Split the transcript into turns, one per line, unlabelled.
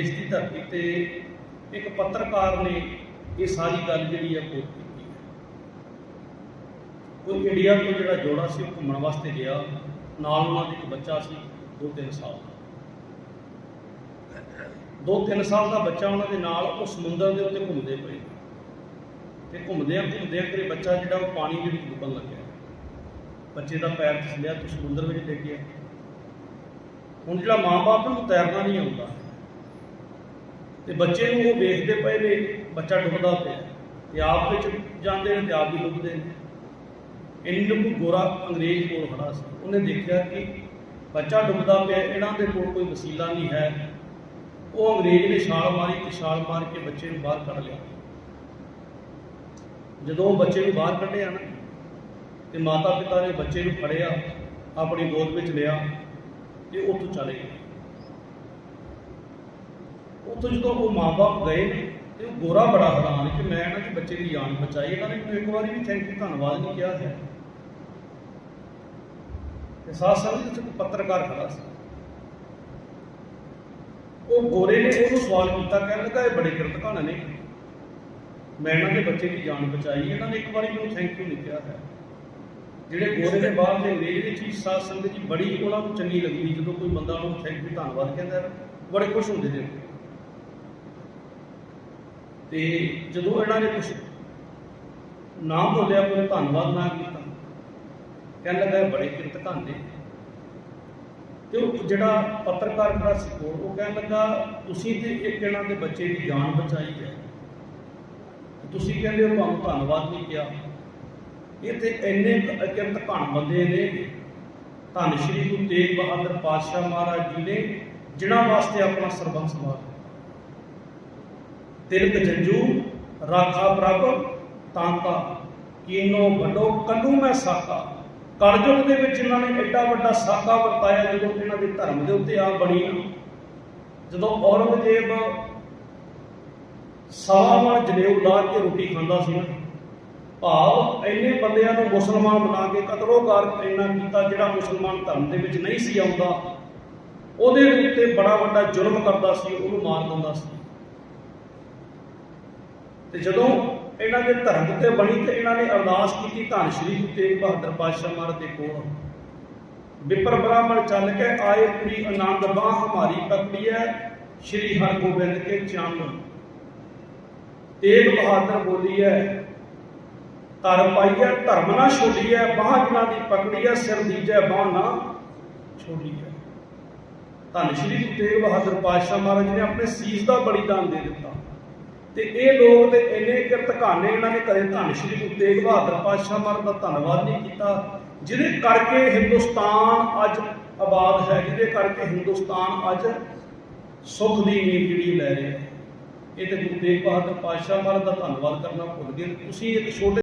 ਇਸ ਦੀ ਧਰਤੀ ਤੇ ਇੱਕ ਪੱਤਰਕਾਰ ਨੇ ਇਹ ਸਾਰੀ ਗੱਲ ਜਿਹੜੀ ਹੈ ਕੋਟ ਕੀਤੀ ਹੈ। ਇੰਡੀਆ ਤੋਂ ਜਿਹੜਾ ਜੋੜਾ ਸੀ, ਉਹ ਘੁੰਮਣ ਵਾਸਤੇ ਗਿਆ। ਨਾਲ ਉਹਨਾਂ ਦੇ ਇੱਕ ਬੱਚਾ ਸੀ 2-3 ਸਾਲ ਦਾ। 2-3 ਸਾਲ ਦਾ ਬੱਚਾ ਉਹਨਾਂ ਦੇ ਨਾਲ, ਉਹ ਸਮੁੰਦਰ ਦੇ ਉੱਤੇ ਘੁੰਮਦੇ ਪਏ। ਤੇ ਘੁੰਮਦਿਆਂ ਘੁੰਮਦਿਆਂ ਕਰੇ ਬੱਚਾ ਜਿਹੜਾ ਉਹ ਪਾਣੀ ਦੇ ਵਿੱਚ ਡੁੱਬਣ ਲੱਗਿਆ। ਬੱਚੇ ਦਾ ਪੈਰ ਫਿਸਲਿਆ ਤੇ ਸਮੁੰਦਰ ਵਿੱਚ ਡਿੱਗ ਗਿਆ। ਹੁਣ ਜਿਹੜਾ ਮਾਂ-ਬਾਪ ਨੂੰ ਤੈਰਨਾ ਨਹੀਂ ਆਉਂਦਾ ਤੇ ਬੱਚੇ ਨੂੰ ਉਹ ਵੇਖਦੇ ਪਏ ਨੇ, ਬੱਚਾ ਡੁੱਬਦਾ ਪਿਆ। ਤੇ ਆਪ ਵਿੱਚ ਜਾਂਦੇ ਨੇ ਤੇ ਆਪ ਵੀ ਡੁੱਬਦੇ ਨੇ। ਇੰਨੇ ਨੂੰ ਗੋਰਾ ਅੰਗਰੇਜ਼ ਕੋਲ ਖੜਾ ਸੀ। ਉਹਨੇ ਦੇਖਿਆ ਕਿ ਬੱਚਾ ਡੁੱਬਦਾ ਪਿਆ, ਇਹਨਾਂ ਦੇ ਕੋਲ ਕੋਈ ਵਸੀਲਾ ਨਹੀਂ ਹੈ। ਉਹ ਅੰਗਰੇਜ਼ ਨੇ ਛਾਲ ਮਾਰੀ ਤੇ ਛਾਲ ਮਾਰ ਕੇ ਬੱਚੇ ਨੂੰ ਬਾਹਰ ਕੱਢ ਲਿਆ। ਜਦੋਂ ਉਹ ਬੱਚੇ ਨੂੰ ਬਾਹਰ ਕੱਢਿਆ ਨਾ, ਤੇ ਮਾਤਾ ਪਿਤਾ ਨੇ ਬੱਚੇ ਨੂੰ ਫੜਿਆ, ਆਪਣੀ ਗੋਦ ਵਿੱਚ ਲਿਆ ਤੇ ਉੱਥੋਂ ਚਲੇ ਗਏ। ਉੱਥੋਂ ਜਦੋਂ ਉਹ ਮਾਪੇ ਗਏ ਨੇ ਤੇ ਉਹ ਗੋਰਾ ਬੜਾ ਹੈਰਾਨ ਕਿ ਮੈਂ ਇਹਨਾਂ ਦੇ ਬੱਚੇ ਦੀ ਜਾਨ ਬਚਾਈ। ਇਹਨਾਂ ਨੇ ਮੈਨੂੰ ਇੱਕ ਵਾਰੀ ਵੀ ਥੈਂਕ ਯੂ ਧੰਨਵਾਦ ਨਹੀਂ ਕਿਹਾ ਹੈ ਤੇ ਸਾਥ ਸਾਥ ਵਿੱਚ ਇੱਕ ਪੱਤਰਕਾਰ ਖੜਾ ਸੀ। ਉਹ ਗੋਰੇ ਨੇ ਉਹਨੂੰ ਸਵਾਲ ਕੀਤਾ, ਕਹਿਣ ਲੱਗਾ, ਇਹ ਬੜੇ ਕਿਰਤਕਾਨ ਨੇ ਮੈਂ ਇਹਨਾਂ ਦੇ ਬੱਚੇ ਦੀ ਜਾਨ ਬਚਾਈ। ਇਹਨਾਂ ਨੇ ਇੱਕ ਵਾਰੀ ਮੈਨੂੰ ਥੈਂਕ ਯੂ ਨਹੀਂ ਕਿਹਾ ਹੈ। ਜਿਹੜੇ ਗੋਰੇ ਦੇ ਬਾਹਰ ਦੇ ਅੰਗਰੇਜ਼ ਦੀ ਚੀਜ਼ ਸਾਧ ਸੰਗਤ ਜੀ ਬੜੀ ਉਹਨਾਂ ਨੂੰ ਚੰਗੀ ਲੱਗਦੀ। ਜਦੋਂ ਕੋਈ ਬੰਦਾ ਉਹਨੂੰ ਥੈਂਕ ਯੂ ਧੰਨਵਾਦ ਕਹਿੰਦਾ, ਬੜੇ ਖੁਸ਼ ਹੁੰਦੇ ਨੇ। ਤੇ ਜਦੋਂ ਇਹਨਾਂ ਨੇ ਕੁਝ ਨਾ ਬੋਲਿਆ ਕੋਈ ਧੰਨਵਾਦ ਨਾ ਕੀਤਾ। ਕਹਿਣ ਲੱਗਾ ਬੜੇ ਕਿਰਤਕਾਨ ਨੇ। ਤੇ ਉਹ ਜਿਹੜਾ ਪੱਤਰਕਾਰ ਖੜਾ ਸੀ ਕੋਲ, ਉਹ ਕਹਿਣ ਲੱਗਾ, ਤੁਸੀਂ ਤੇ ਇੱਕ ਇਹਨਾਂ ਦੇ ਬੱਚੇ ਦੀ ਜਾਨ ਬਚਾਈ ਹੈ। ਤੁਸੀਂ ਕਹਿੰਦੇ ਹੋ ਤੁਹਾਨੂੰ ਧੰਨਵਾਦ ਨਹੀਂ ਕਿਹਾ। ਇਹ ਤੇ ਇੰਨੇ ਅਕਿਰਤ ਘਣ ਬੰਦੇ ਨੇ। ਧੰਨ ਸ਼੍ਰੀ ਗੁਰੂ ਤੇਗ ਬਹਾਦਰ ਪਾਤਸ਼ਾਹ ਮਹਾਰਾਜ ਜੀ ਨੇ, ਜਿਨ੍ਹਾਂ ਵਾਸਤੇ ਆਪਣਾ ਸਰਬੰਸ ਵਾਰ ਤਿਲਕ ਜੰਜੂ, ਰਾਖਾ ਪ੍ਰਭ, ਤਾਂਤਾ। ਕੀਨੋ ਵੱਡੋ ਕੰਨੂ ਮੈਂ ਸਾਕਾ। ਕਲਯੁਗ ਦੇ ਵਿੱਚ ਇਹਨਾਂ ਨੇ ਐਡਾ ਵੱਡਾ ਸਾਕਾ ਵਰਤਾਇਆ, ਜਦੋਂ ਇਹਨਾਂ ਦੇ ਧਰਮ ਦੇ ਉੱਤੇ ਆ ਬਣੀ ਨਾ। ਜਦੋਂ ਔਰੰਗਜ਼ੇਬ ਸਵਾ ਜਨੇਊ ਲਾ ਕੇ ਰੋਟੀ ਖਾਂਦਾ ਸੀ ਨਾ, ਭਾਵ ਇੰਨੇ ਬੰਦਿਆਂ ਨੂੰ ਮੁਸਲਮਾਨ ਬਣਾ ਕੇ ਕਤਲੋਗਾਰ ਇੰਨਾ ਕੀਤਾ ਜਿਹੜਾ ਮੁਸਲਮਾਨ ਧਰਮ ਦੇ ਵਿੱਚ ਨਹੀਂ ਸੀ ਆਉਂਦਾ। ਉਹਦੇ ਉੱਤੇ ਬੜਾ ਵੱਡਾ ਜ਼ੁਲਮ ਕਰਦਾ ਸੀ, ਉਹਨੂੰ ਮਾਰ ਦਿੰਦਾ ਸੀ। ਤੇ ਜਦੋਂ ਇਹਨਾਂ ਦੇ ਧਰਮ ਤੇ ਬਣੀ ਤੇ ਇਹਨਾਂ ਨੇ ਅਰਦਾਸ ਕੀਤੀ ਧੰਨ ਸ਼੍ਰੀ ਗੁਰੂ ਤੇਗ ਬਹਾਦਰ ਪਾਤਸ਼ਾਹ ਮਹਾਰਾਜ ਦੇ ਕੋਲ। ਵਿਪਰ ਬ੍ਰਾਹਮਣ ਚੱਲ ਕੇ ਆਏ ਪੂਰੀ ਆਨੰਦ ਬਾਹ ਹਮਾਰੀ ਪਕੜੀ ਹੈ ਸ਼੍ਰੀ ਹਰਗੋਬਿੰਦ ਕੇ ਚਰਨ। ਤੇਗ ਬਹਾਦਰ ਬੋਲੀਐ, ਧਰ ਪਾਈਐ, ਧਰਮ ਨਾ ਛੋੜੀਐ, ਬਾਹ ਜਿਨ੍ਹਾਂ ਦੀ ਪਕੜੀਐ, ਸਿਰ ਦੀਜੈ, ਬਾਹ ਨਾ ਛੋੜੀਐ। ਧੰਨ ਸ਼੍ਰੀ ਗੁਰੂ ਤੇਗ ਬਹਾਦਰ ਪਾਤਸ਼ਾਹ ਮਹਾਰਾਜ ਨੇ ਆਪਣੇ ਸੀਸ ਦਾ ਬਲੀਦਾਨ ਦੇ ਦਿੱਤਾ। ਤੇ ਇਹ ਲੋਕ ਤੇ ਇੰਨੇ ਕਿਰਤਕਾਨੇ ਇਹਨਾਂ ਨੇ ਕਦੇ ਧੰਨ ਸ਼੍ਰੀ ਗੁਰੂ ਤੇਗ ਬਹਾਦਰ ਪਾਤਸ਼ਾਹ ਮਹਾਰਾਜ ਦਾ ਧੰਨਵਾਦ ਨਹੀਂ ਕੀਤਾ, ਜਿਹਦੇ ਕਰਕੇ ਹਿੰਦੁਸਤਾਨ ਅੱਜ ਆਬਾਦ ਹੈ, ਜਿਹਦੇ ਕਰਕੇ ਹਿੰਦੁਸਤਾਨ ਅੱਜ ਸੁੱਖ ਦੀ ਨੀਂਦ ਜਿਹੜੀ ਲੈ ਰਿਹਾ ਇਹ ਤੇ ਗੁਰੂ ਤੇਗ ਬਹਾਦਰ ਪਾਤਸ਼ਾਹ ਮਹਾਰਾਜ ਦਾ ਧੰਨਵਾਦ ਕਰਨਾ ਭੁੱਲ ਗਏ। ਤੁਸੀਂ ਇੱਕ ਛੋਟੇ